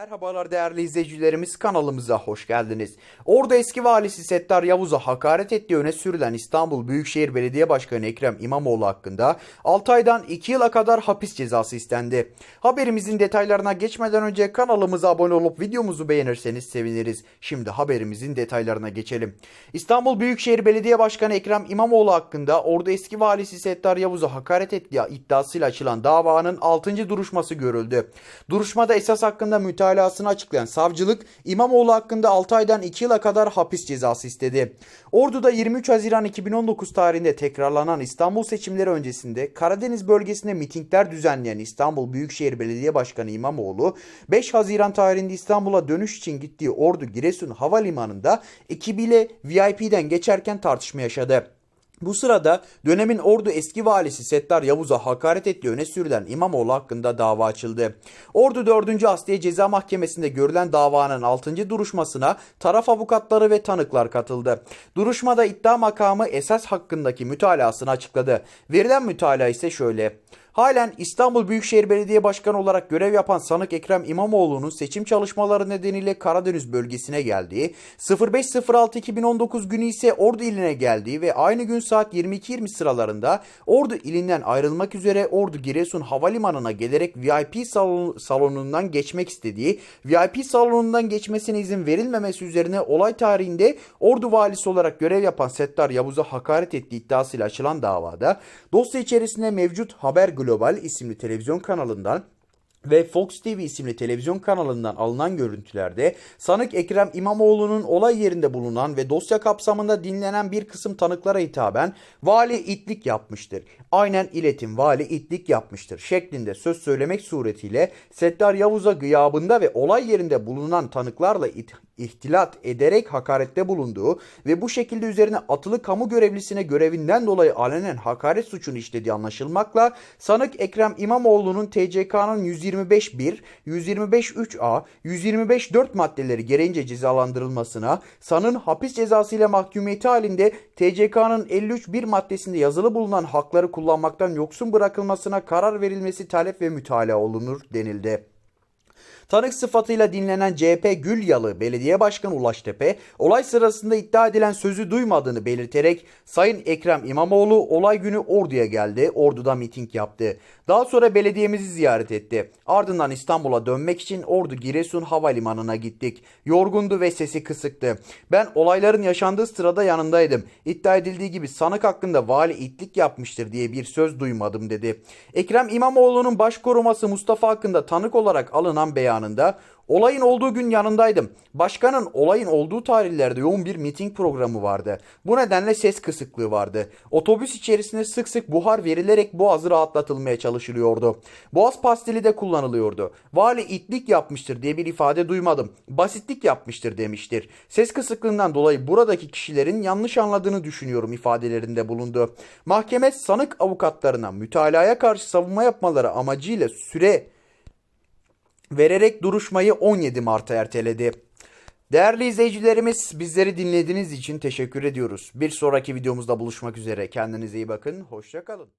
Merhabalar değerli izleyicilerimiz kanalımıza hoş geldiniz. Ordu eski valisi Settar Yavuz'a hakaret ettiği öne sürülen İstanbul Büyükşehir Belediye Başkanı Ekrem İmamoğlu hakkında 6 aydan 2 yıla kadar hapis cezası istendi. Haberimizin detaylarına geçmeden önce kanalımıza abone olup videomuzu beğenirseniz seviniriz. Şimdi haberimizin detaylarına geçelim. İstanbul Büyükşehir Belediye Başkanı Ekrem İmamoğlu hakkında Ordu eski valisi Settar Yavuz'a hakaret ettiği iddiasıyla açılan davanın 6. duruşması görüldü. Duruşmada esas hakkında mütalasını açıklayan savcılık İmamoğlu hakkında 6 aydan 2 yıla kadar hapis cezası istedi. Ordu'da 23 Haziran 2019 tarihinde tekrarlanan İstanbul seçimleri öncesinde Karadeniz bölgesinde mitingler düzenleyen İstanbul Büyükşehir Belediye Başkanı İmamoğlu 5 Haziran tarihinde İstanbul'a dönüş için gittiği Ordu Giresun Havalimanı'nda ekibiyle VIP'den geçerken tartışma yaşadı. Bu sırada dönemin Ordu eski valisi Settar Yavuz'a hakaret ettiği öne sürülen İmamoğlu hakkında dava açıldı. Ordu 4. Asliye Ceza Mahkemesi'nde görülen davanın 6. duruşmasına taraf avukatları ve tanıklar katıldı. Duruşmada iddia makamı esas hakkındaki mütalasını açıkladı. Verilen mütalaa ise şöyle. Halen İstanbul Büyükşehir Belediye Başkanı olarak görev yapan sanık Ekrem İmamoğlu'nun seçim çalışmaları nedeniyle Karadeniz bölgesine geldiği, 05.06.2019 günü ise Ordu iline geldiği ve aynı gün saat 22.20 sıralarında Ordu ilinden ayrılmak üzere Ordu Giresun Havalimanı'na gelerek VIP salon, salonundan geçmek istediği, VIP salonundan geçmesine izin verilmemesi üzerine olay tarihinde Ordu valisi olarak görev yapan Settar Yavuz'a hakaret ettiği iddiasıyla açılan davada dosya içerisinde mevcut Haber Global isimli televizyon kanalından ve Fox TV isimli televizyon kanalından alınan görüntülerde sanık Ekrem İmamoğlu'nun olay yerinde bulunan ve dosya kapsamında dinlenen bir kısım tanıklara hitaben vali itlik yapmıştır. Aynen iletim vali itlik yapmıştır şeklinde söz söylemek suretiyle Settar Yavuz'a gıyabında ve olay yerinde bulunan tanıklarla it- ihtilat ederek hakarette bulunduğu ve bu şekilde üzerine atılı kamu görevlisine görevinden dolayı alenen hakaret suçunu işlediği anlaşılmakla sanık Ekrem İmamoğlu'nun TCK'nın 125.1, 125.3a, 125.4 maddeleri gereğince cezalandırılmasına, sanın hapis cezası ile mahkumiyeti halinde TCK'nın 53.1 maddesinde yazılı bulunan hakları kullanmaktan yoksun bırakılmasına karar verilmesi talep ve mütalaa olunur denildi. Tanık sıfatıyla dinlenen CHP Gülyalı Belediye Başkanı Ulaş Tepe, olay sırasında iddia edilen sözü duymadığını belirterek Sayın Ekrem İmamoğlu olay günü Ordu'ya geldi, Ordu'da miting yaptı. Daha sonra belediyemizi ziyaret etti. Ardından İstanbul'a dönmek için Ordu Giresun Havalimanı'na gittik. Yorgundu ve sesi kısıktı. Ben olayların yaşandığı sırada yanındaydım. İddia edildiği gibi sanık hakkında vali itlik yapmıştır diye bir söz duymadım dedi. Ekrem İmamoğlu'nun başkoruması Mustafa hakkında tanık olarak alınan beyanında Olayın olduğu gün yanındaydım. Başkanın olayın olduğu tarihlerde yoğun bir miting programı vardı. Bu nedenle ses kısıklığı vardı. Otobüs içerisinde sık sık buhar verilerek boğazı rahatlatılmaya çalışılıyordu. Boğaz pastili de kullanılıyordu. Vali itlik yapmıştır diye bir ifade duymadım. Basitlik yapmıştır demiştir. Ses kısıklığından dolayı buradaki kişilerin yanlış anladığını düşünüyorum ifadelerinde bulundu. Mahkeme sanık avukatlarına mütalaya karşı savunma yapmaları amacıyla süre vererek duruşmayı 17 Mart'a erteledi. Değerli izleyicilerimiz bizleri dinlediğiniz için teşekkür ediyoruz. Bir sonraki videomuzda buluşmak üzere. Kendinize iyi bakın. Hoşçakalın.